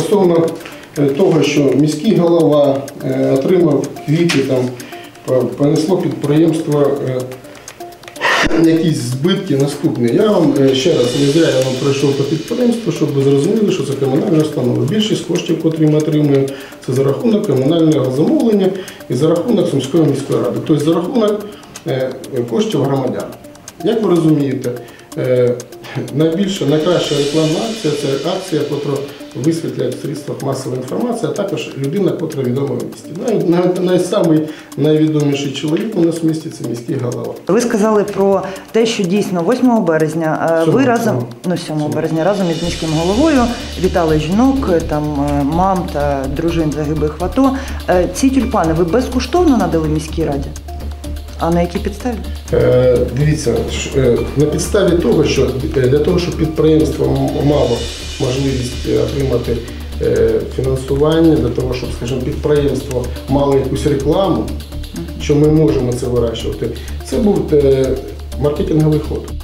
стосовно е, того, що міський голова е, отримав квіти, там понесло підприємство е, якісь збитки наступні. Я вам е, ще раз не зря я вам пройшов по підприємству, щоб ви зрозуміли, що це комунальна установа. Більшість коштів, котрі ми отримуємо, це за рахунок комунального замовлення і за рахунок Сумської міської ради, тобто за рахунок е, коштів громадян. Як ви розумієте, е, найбільша, найкраща рекламна акція це акція, яка висвітлює в средствах масової інформації, а також людина, котра відома в місті. Най, най, найсамий найвідоміший чоловік у нас в місті це міський голова. Ви сказали про те, що дійсно 8 березня е, ви Сьомого, разом сьомого. ну 7 березня разом із міським головою вітали жінок, е, там е, мам та дружин загиблих в АТО. Ці тюльпани ви безкоштовно надали міській раді? А на якій підставі? Е, Дивіться, е, на підставі того, що е, для того, щоб підприємство мало можливість отримати фінансування, для того, щоб, скажімо, підприємство мало якусь рекламу, що ми можемо це вирощувати, це був маркетинговий ход.